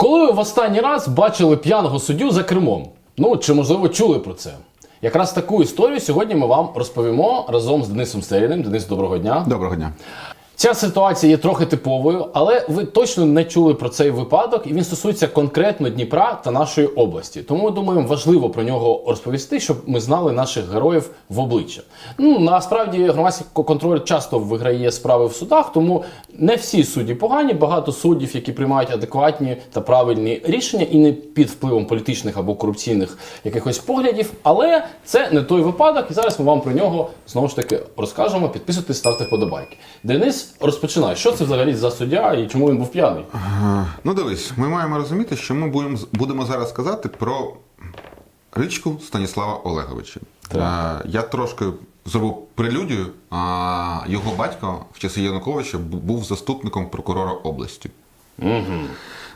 Коли ви в останній раз бачили п'яного суддю за кермом? Ну чи можливо чули про це? Якраз таку історію сьогодні ми вам розповімо разом з Денисом Стеріним. Денис, доброго дня. Доброго дня. Ця ситуація є трохи типовою, але ви точно не чули про цей випадок, і він стосується конкретно Дніпра та нашої області. Тому думаємо, важливо про нього розповісти, щоб ми знали наших героїв в обличчя. Ну насправді громадський контроль часто виграє справи в судах, тому не всі судді погані. Багато суддів, які приймають адекватні та правильні рішення, і не під впливом політичних або корупційних якихось поглядів. Але це не той випадок, і зараз ми вам про нього знову ж таки розкажемо. Підписуйтесь, ставте вподобайки. Денис, розпочинай. Що це взагалі за суддя і чому він був п'яний? Ну дивись, ми маємо розуміти, що ми будемо, будемо зараз казати про річку Станіслава Олеговича. Так. Е, Я трошки зробив прелюдію. Його батько в часи Януковича був заступником прокурора області.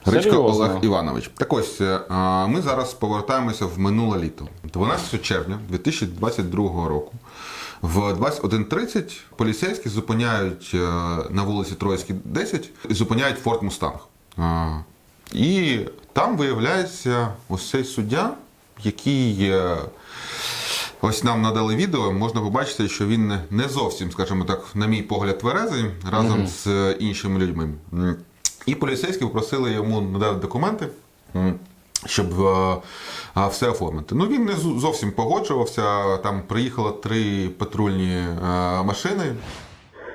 Ричко Серйозно? Олег Іванович. Так ось е, ми зараз повертаємося в минуле літо. 12 червня 2022 року. В 21.30 поліцейські зупиняють е, на вулиці Троїцькій 10 і зупиняють Форт Мустанг. І там виявляється ось цей суддя, який. е, Ось нам надали відео, можна побачити, що він не- зовсім, скажімо так, на мій погляд, тверезий разом з е, іншими людьми. І поліцейські попросили йому надати документи, щоб е, а, все оформити. Ну він не зо- зовсім погоджувався. Там приїхало три патрульні е, машини.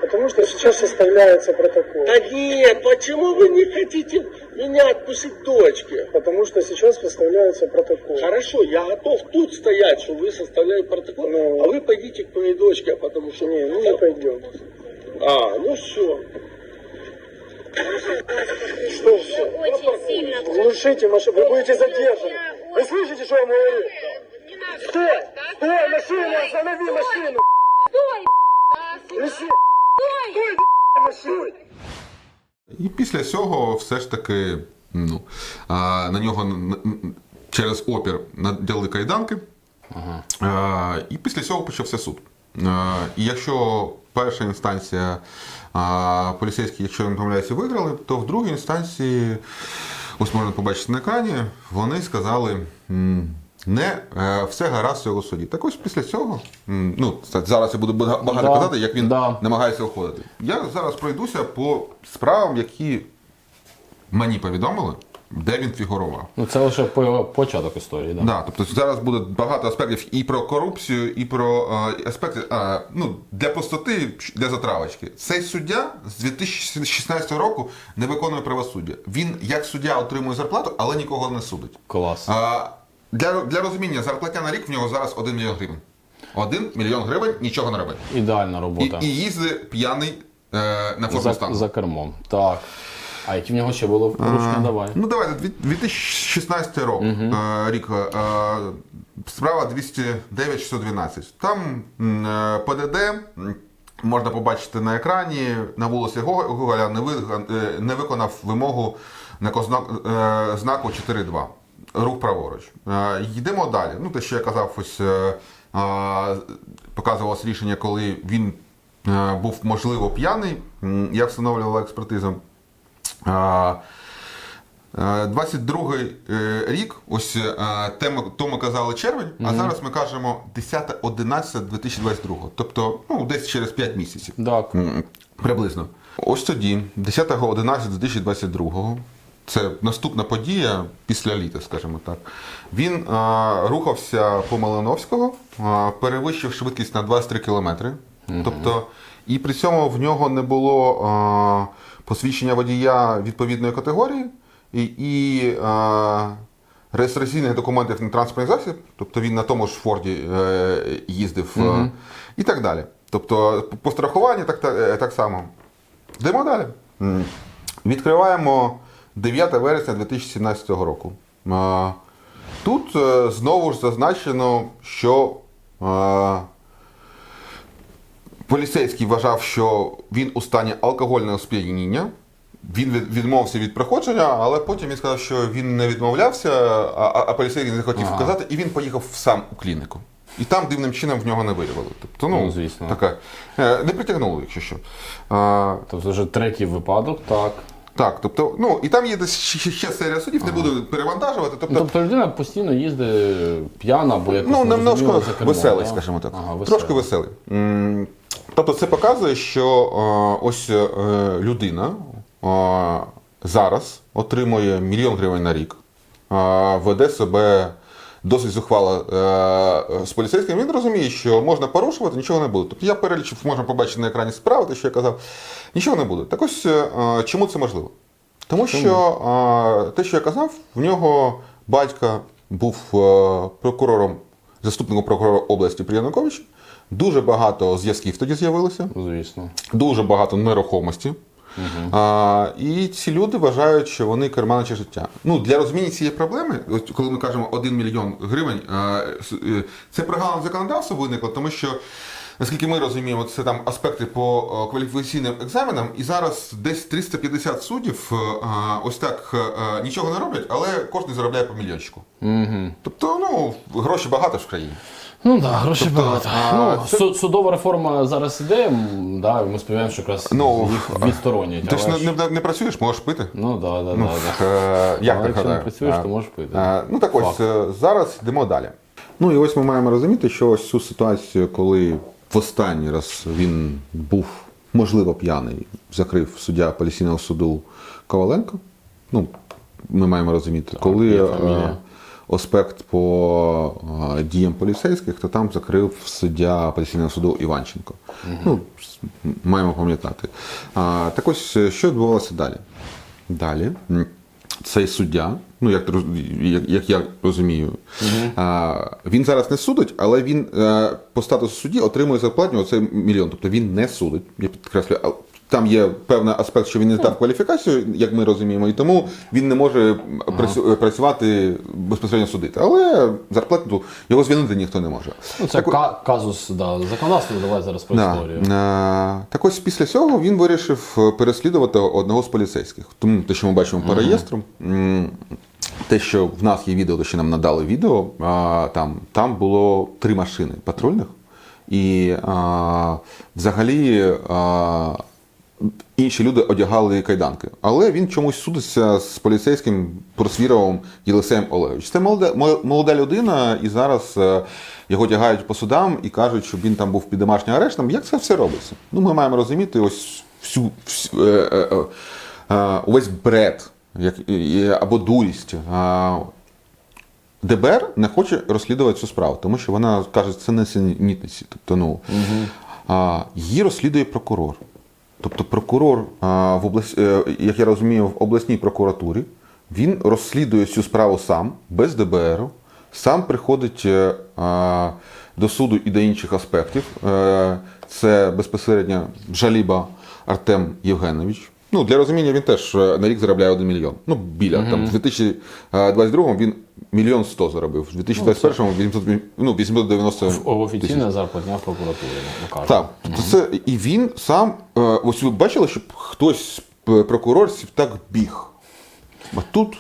Потому что сейчас составляется протокол. Да нет, почему вы не хотите меня отпустить дочке? Потому что сейчас составляется протокол. Хорошо, я готов тут стоять, что вы составляете протокол, Ну. а вы пойдите к моей дочке, а потому что... Не, ну не пойдем. А, ну все. Что все? Очень сильно. Глушите машину, вы будете задержаны. Вы слышите, что я вам говорю? Стой! Стой, машину! Останови машину! Стой! Неси! Стой, машину! І після цього все ж таки ну, а, на нього н- н- через опір надяли кайданки. А, і після цього почався суд. А, і якщо перша інстанція а, поліцейські, якщо я не помиляюся, виграли, то в другій інстанції, ось можна побачити на екрані, вони сказали. Не е, все гаразд в цього суді. Так ось після цього, ну зараз я буду багато Да, казати, як він да. намагається уходити. Я зараз пройдуся по справам, які мені повідомили, де він фігурував. Ну це лише початок історії. Да? Да, тобто зараз буде багато аспектів і про корупцію, і про е, аспекти е, ну, для простоти, для затравочки. Цей суддя з 2016 року не виконує правосуддя. Він як суддя отримує зарплату, але нікого не судить. Клас. А, для, для розуміння, зарплатня на рік в нього зараз 1 мільйон гривень. 1 мільйон гривень нічого не робить. Ідеальна робота. і їздить п'яний е, на за, форму за кермом. Так. А які в нього ще було порушення? Давай. Ну давайте, 2016 рок, е, рік. е, Справа 209 612. Там е, ПДД. Можна побачити на екрані на вулиці Го- Гоголя не, ви, е, не виконав вимогу на е, знаку 4.2. Рух праворуч. Е, Йдемо далі. Ну, те, що я казав, ось е, е, показувалось рішення, коли він е, був можливо п'яний, як встановлювала експертиза. А, е, 22-й е, рік, ось е, тема, то ми казали червень, а зараз ми кажемо 10-11-2022. Тобто, ну, десь через 5 місяців. Так. Приблизно. Ось тоді, 10.11.2022, це наступна подія після літа, скажімо так. Він а, рухався по Малиновського, а, перевищив швидкість на 23 кілометри. Тобто, і при цьому в нього не було а, посвідчення водія відповідної категорії і, і а, реєстраційних документів на транспортний засіб, тобто він на тому ж Форді е, їздив е, і так далі. Тобто по страхуванню так, так, е, так само. Йдемо далі. Відкриваємо 9 вересня 2017 року. Тут е, знову ж зазначено, що е, поліцейський вважав, що він у стані алкогольного сп'яніння. Він відмовився від проходження, але потім він сказав, що він не відмовлявся, а, а, а поліцейський не захотів Ага. вказати, і він поїхав сам у клініку. І там дивним чином в нього не виявили. Тобто, ну, Ну, звісно. Таке, е, не притягнули, якщо що. А, Тобто вже третій випадок, так. Так, тобто, ну і там є десь ще, ще серія судів, не буду перевантажувати. Тобто, Тобто людина постійно їздить п'яна або якось ну, немножко веселий, скажімо так. Ага, Трошки веселий. Тобто це показує, що е, ось е, людина е, зараз отримує мільйон гривень на рік, веде себе досить зухвало з поліцейським. Він розуміє, що можна порушувати, нічого не буде. Тобто я перелічив, можна побачити на екрані справи, те, що я казав, нічого не буде. Так ось чому це можливо? Тому що те, що я казав, в нього батька був прокурором, заступником прокурора області при Януковичі. Дуже багато зв'язків тоді з'явилося, Звісно. дуже багато нерухомості. А, і ці люди вважають, що вони керманичі життя. Ну, для розуміння цієї проблеми, от коли ми кажемо 1 мільйон гривень, а, е, це прогалина законодавства виникло, тому що. Наскільки ми розуміємо, це там аспекти по е, кваліфікаційним екзаменам, і зараз десь 350 суддів е, а, ось так нічого не роблять, але кожен заробляє по мільйончику. Угу. Тобто, ну, гроші багато ж в країні. Ну так, грошей багато. а, ну, це- су- Судова реформа зараз іде, м, да, ми сподіваємося, що якраз Ну, їх відсторонять. Ти ж але не, не, не працюєш, можеш пити. Ну так, так, Ну, так. е, як Але ти якщо не гадаєш? працюєш, А, то можеш пити. а, Ну так ось Факт. е, зараз йдемо далі. Ну і ось ми маємо розуміти, що ось цю ситуацію, коли в останній раз він був можливо п'яний, закрив суддя апеляційного суду Коваленко. Ну, ми маємо розуміти, коли є е, аспект по діям поліцейських, то там закрив суддя апеляційного суду Іванченко. Ну, маємо пам'ятати. А, так ось, е, що відбувалося далі? Далі цей суддя, ну як, як, як я розумію, а, він зараз не судить, але він е, по статусу судді отримує зарплатню оцей мільйон. Тобто він не судить. Я підкреслюю, а там є певний аспект, що він не здав кваліфікацію, як ми розуміємо, і тому він не може працю- працювати безпосередньо судити. Але зарплату його звільнити ніхто не може. Ну, це ка- казус, да, законодавство, давай зараз про Да. історію. Е, Так ось після цього він вирішив переслідувати одного з поліцейських. Тому те, що ми бачимо по реєстру, те, що в нас є відео, те, що нам надали відео, а, там, там було три машини патрульних. І а, взагалі а, інші люди одягали кайданки. Але він чомусь судиться з поліцейським Просвіровим Єлисеєм Олегович. Це молода, молода людина, і зараз е, його тягають по судам і кажуть, що він там був під домашнім арештом. Як це все робиться? Ну, ми маємо розуміти ось всю, всю е, е, е, е, увесь бред як, е, або дурість. Е, ДБР не хоче розслідувати цю справу, тому що вона каже, це несенітниці. Тобто, ну, а, її розслідує прокурор. Тобто прокурор, в облас... е, як я розумію, в обласній прокуратурі він розслідує цю справу сам, без ДБР, сам приходить е, до суду і до інших аспектів. Е, Це безпосередньо Жаліба Артем Євгенович. Ну, для розуміння, він теж е, на рік заробляє 1 мільйон. Ну, біля. Там, в 2022 він мільйон 100 заробив, в 2021 800, мі- ну, 890 тисяч. Офіційна зарплатня в прокуратурі, ну. Так, Угу. це і він сам. е, Ось ви бачили, щоб хтось з прокурорців так біг. А тут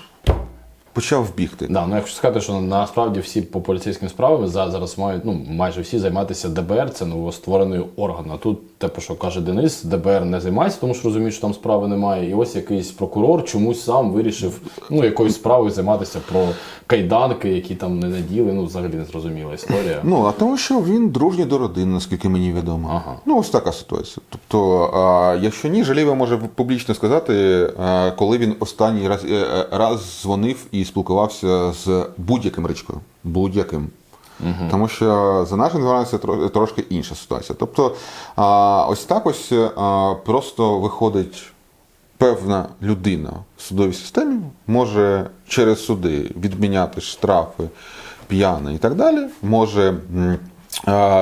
почав бігти. Да, ну якщо сказати, що насправді всі по поліцейським справам за- зараз мають ну майже всі займатися ДБР, це новостворений орган. А тут те, про що каже Денис, ДБР не займається, тому що розуміє, що там справи немає. І ось якийсь прокурор чомусь сам вирішив ну якоюсь справою займатися про кайданки, які там не наділи. Ну взагалі не зрозуміла історія. Ну, а тому, що він дружній до родини, наскільки мені відомо. Ага. Ну, ось така ситуація. Тобто, а, якщо ні, Жаліва може публічно сказати, а, коли він останній раз, е, е, раз дзвонив і спілкувався з будь-яким речкою. Будь-яким. Тому що за нашою інформацією тро- трошки інша ситуація. Тобто, ось так ось просто виходить певна людина в судовій системі може через суди відміняти штрафи п'яний і так далі, може.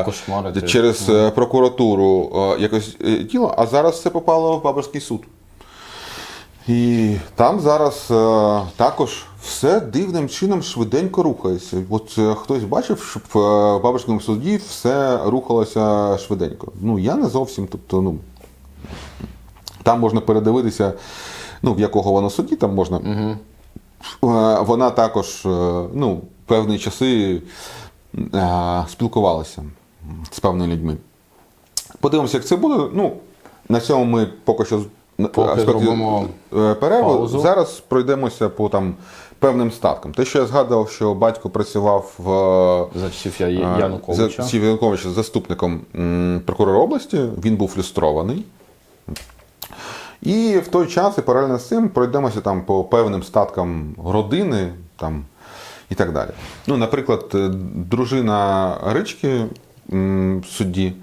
Кошмарити. Через е, прокуратуру е, якось е, діло, а зараз це попало в Бабарський суд. І там зараз також все дивним чином швиденько рухається. От е, хтось бачив, щоб е, в Бабарському суді все рухалося швиденько. Ну, я не зовсім, тобто, ну, там можна передивитися, ну, в якого воно суді, там можна. Е, Вона також, ну, певні часи спілкувалася з певними людьми. Подивимося, як це буде. Ну, на цьому ми поки що Поки перерву. Зараз пройдемося по там певним статкам. Те, що я згадував, що батько працював в е, за часів Я- Януковича. За, Януковича заступником прокурора області, він був люстрований. І в той час, і паралельно з цим, пройдемося там по певним статкам родини там, і так далі. Ну, наприклад, е, дружина Рички, судді,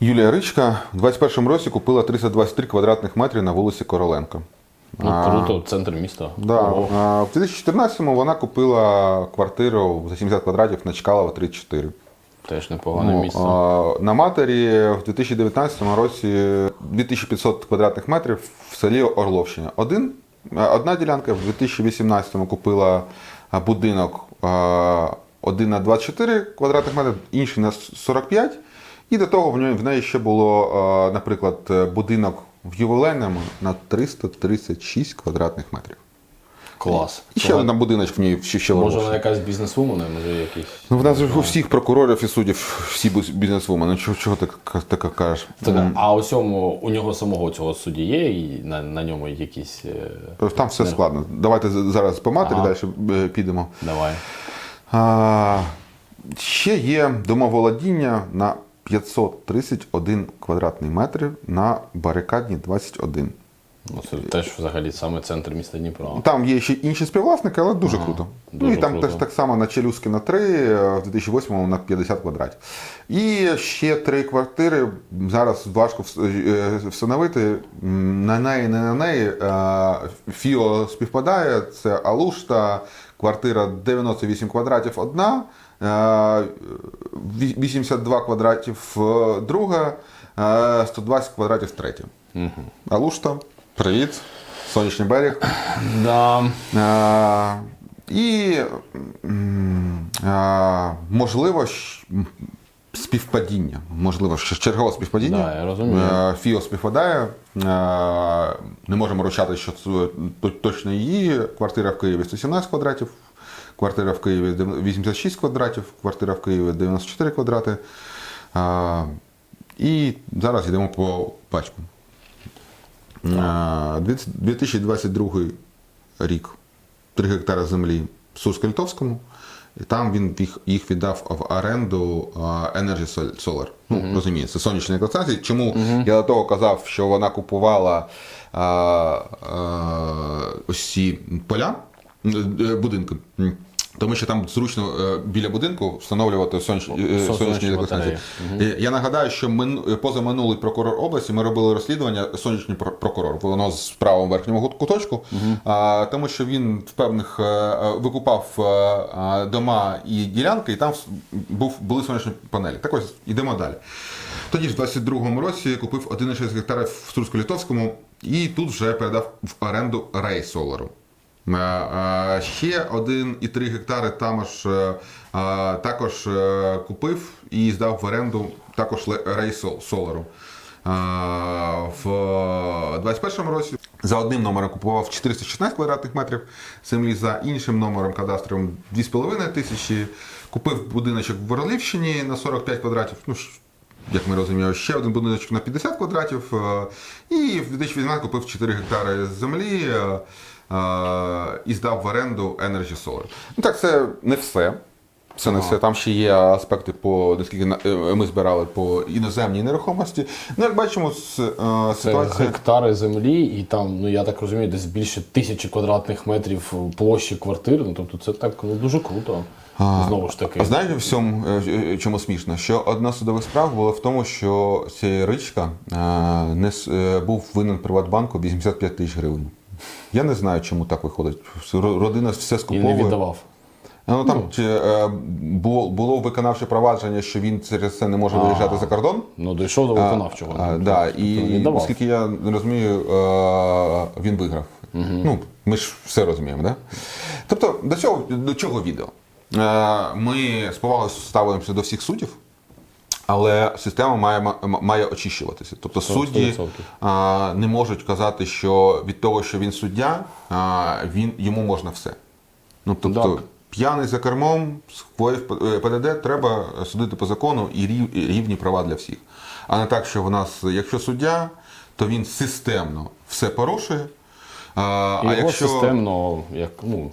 Юлія Ричка, в 21-му році купила 323 квадратних метри на вулиці Короленко. Ну, круто, центр міста. Да. А, в 2014-му вона купила квартиру за 70 квадратів на Чкалова 34. Теж непогане Ну, місце. а, на матері в 2019 році 2500 квадратних метрів в селі Орловщина. Один, одна ділянка в 2018-му купила будинок а, один на 24 квадратних метрів, інший на 45. І до того в неї, в неї ще було, наприклад, будинок в ювілейному на 336 квадратних метрів. Клас. І ще один будиночок в ній ще, ще Може вона якась бізнесвумен, може якийсь. Ну, в нас же у всіх прокурорів і суддів всі бус- бізнесвумени. Чого, чого ти к- кажеш? Так, а у цьому у нього самого цього судді є і на, на ньому якісь. е, Там все складно. Давайте з- зараз по матері Ага. далі е, підемо. Давай. А, ще є домоволодіння на 531 квадратний метр на барикадні 21. Ну, це теж взагалі саме центр міста Дніпро. Там є ще інші співвласники, але дуже круто. ну дуже і там круто. теж так само на Челюскіна 3, е, в 2008-му на 50 квадратів. І ще три квартири. Зараз важко е, встановити. На неї, не на неї. Фіо співпадає. Це Алушта, квартира 98 квадратів одна, 82 квадратів е, друга, е, 120 квадратів третя. Алушта, привіт. Сонячний берег. Да. А, і а, можливо співпадіння. Можливо, що чергове співпадіння. Да, я розумію. Е, Фіо співпадає. Е, Не можемо ручати, що це точно її. Квартира в Києві 117 квадратів, квартира в Києві 86 квадратів, квартира в Києві 94 квадрати. А, І зараз йдемо по пачку. 2022 рік 3 гектари землі в Сурсько-Литовському. І там він їх, їх віддав в оренду Energy Sol- Solar. Ну, розумієте, це сонячні електростанції. Чому я до того казав, що вона купувала а, а, ось ці поля, е, е, будинки. Тому що там зручно е, біля будинку встановлювати сонячні, е, Сонячні сонячні електростанції. Е, Я нагадаю, що мину- позаминулий прокурор області ми робили розслідування сонячний прокурор. Воно з правого верхнього куточку, а, тому що він в певних викупав дома і ділянки, і там був були сонячні панелі. Так ось йдемо далі. Тоді в 22-му році купив 1,6 гектарів в Сурсько-Литовському і тут вже передав в оренду Рей Солару. Е, е, Ще 1,3 гектари тамож, е, е, також купив і здав в оренду також Рей Солару. В 21-му році за одним номером купував 416 квадратних метрів землі, за іншим номером кадастровим 2,5 тисячі. Купив будиночок в Ворлівщині на 45 квадратів. Ну, як ми розуміємо, ще один будиночок на 50 квадратів. І в 2018 купив 4 гектари землі і здав в оренду Energy Solar. Ну так, це не все. Це не все. Там ще є аспекти по наскільки е, ми збирали по іноземній нерухомості. Ну, як бачимо, е, Це гектари землі, і там, ну я так розумію, десь більше тисячі квадратних метрів площі квартир. Ну тобто це так ну, дуже круто. Знову ж таки. Знаєте, в цьому е, е, чому смішно? Що одна судових справ була в тому, що ця ричка е, не е, був винен Приватбанку 85 тисяч гривень. Я не знаю, чому так виходить. Родина все І скуповує. не віддавав. Ну там чи, е, було, було виконавче провадження, що він через це не може виїжджати за кордон. Ну дійшов до виконавчого. А, да, і віддавав. наскільки я розумію, е, він виграв. Ну, ми ж все розуміємо, да? Тобто, до цього до чого відео? Е, Ми з повагою ставимося до всіх суддів, але система має, має очищуватися. Тобто судді 100%. а, не можуть казати, що від того, що він суддя, а, він, йому можна все. Ну, тобто, Так. п'яний за кермом, скоїв е, ПДД, треба судити по закону і рівні права для всіх. А не так, що в нас, якщо суддя, то він системно все порушує. А, І а його якщо системно як, ну,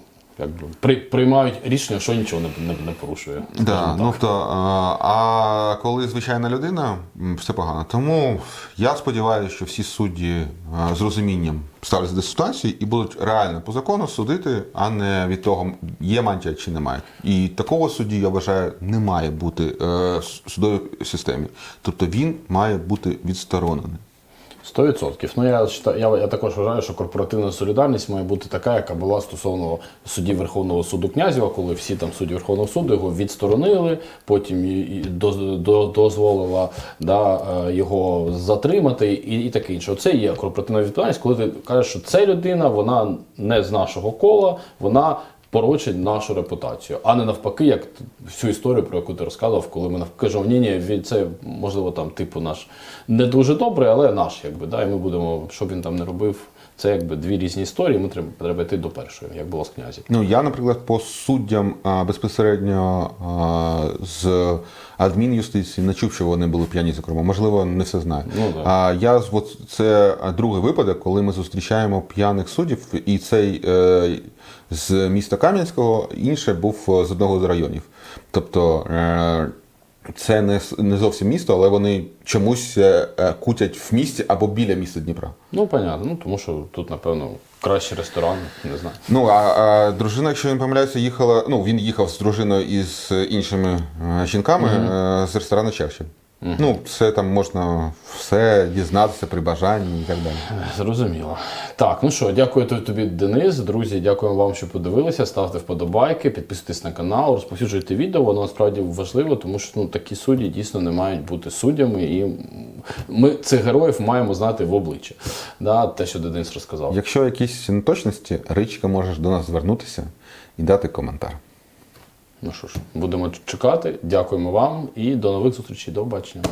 при, приймають рішення, що нічого не, не, не порушує. Да, ну то, а, а коли звичайна людина, все погано. Тому я сподіваюся, що всі судді а, з розумінням ставляться до ситуації і будуть реально по закону судити, а не від того, є мантія чи немає. І такого судді, я вважаю, не має бути е, в судовій системі. Тобто він має бути відсторонений. 100%. Ну я, я, я також вважаю, що корпоративна солідарність має бути така, яка була стосовно суддів Верховного суду Князєва, коли всі там судді Верховного суду його відсторонили, потім і- і доз- до- дозволила да, е, його затримати і, і таке інше. Оце є корпоративна відповідальність, коли ти кажеш, що ця людина вона не з нашого кола, вона порочить нашу репутацію, а не навпаки, як всю історію, про яку ти розказував, коли ми навпаки кажемо, ні, ні, це можливо там, типу, наш не дуже добрий, але наш, якби, да, і ми будемо, що він там не робив. Це якби дві різні історії. Ми треба, треба йти до першої, як було з князів. Ну, я, наприклад, по суддям а, безпосередньо а, з адмінюстиції не чув, що вони були п'яні кермом. Можливо, не все знаю. Ну, да. а я от, це другий випадок, коли ми зустрічаємо п'яних суддів, і цей е, з міста Кам'янського, інший був з одного з районів. Тобто. Е, це не, не зовсім місто, але вони чомусь е, е, кутять в місті або біля міста Дніпра. Ну, понятно, ну тому що тут, напевно, кращий ресторан, не знаю. Ну, а, а дружина, якщо я не помиляюся, їхала. Ну, він їхав з дружиною і з іншими е, жінками угу. з ресторану Черчилль. Ну, це там можна все дізнатися при бажанні і так далі. Зрозуміло. Так, ну що, дякую тобі- тобі, Денис. Друзі, дякуємо вам, що подивилися. Ставте вподобайки, підписуйтесь на канал, розповсюджуйте відео. Воно насправді важливо, тому що ну, такі судді дійсно не мають бути суддями, і ми цих героїв маємо знати в обличчя. Да, те, що Денис розказав. Якщо якісь неточності, Ричка можеш до нас звернутися і дати коментар. Ну що ж, будемо чекати. Дякуємо вам і до нових зустрічей. До побачення.